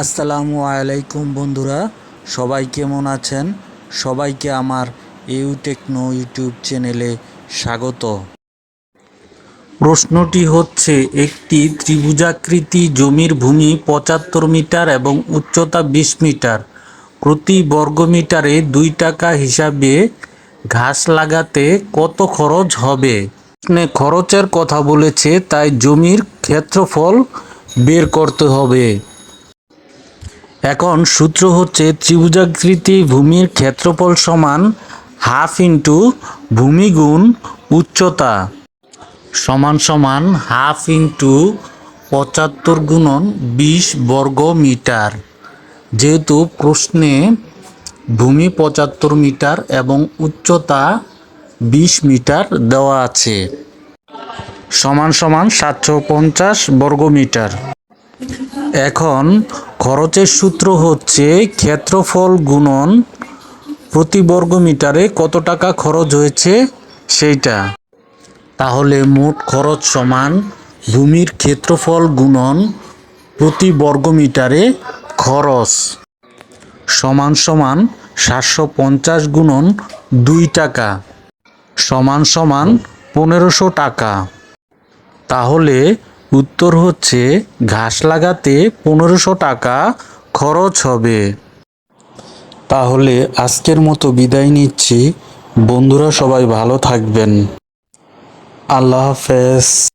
আসসালামু আলাইকুম বন্ধুরা, সবাই কেমন আছেন? সবাইকে আমার ইউ টেকনো ইউটিউব চ্যানেলে স্বাগত। প্রশ্নটি হচ্ছে, একটি ত্রিভুজাকৃতি জমির ভূমি পঁচাত্তর মিটার এবং উচ্চতা বিশ মিটার। প্রতি বর্গমিটারে দুই টাকা হিসাবে ঘাস লাগাতে কত খরচ হবে? খরচের কথা বলেছে, তাই জমির ক্ষেত্রফল বের করতে হবে। এখন সূত্র হচ্ছে ত্রিভুজাকৃতি ভূমির ক্ষেত্রফল সমান হাফ ইন্টু ভূমি গুণ উচ্চতা সমান সমান হাফ ইন্টু পঁচাত্তর গুণন বিশ বর্গ মিটার। যেহেতু প্রশ্নে ভূমি পঁচাত্তর মিটার এবং উচ্চতা বিশ মিটার দেওয়া আছে। সমান সমান সাতশো পঞ্চাশ বর্গ মিটার। এখন খরচের সূত্র হচ্ছে ক্ষেত্রফল গুণন প্রতি বর্গ মিটারে কত টাকা খরচ হয়েছে সেইটা। তাহলে মোট খরচ সমান ভূমির ক্ষেত্রফল গুণন প্রতি বর্গ মিটারে খরচ সমান সমান সাতশো পঞ্চাশ গুণন দুই টাকা সমান সমান পনেরোশো টাকা। তাহলে উত্তর হচ্ছে, ঘাস লাগাতে পনেরোশো টাকা খরচ হবে। তাহলে আজকের মতো বিদায় নিচ্ছি। বন্ধুরা সবাই ভালো থাকবেন। আল্লাহ হাফেজ।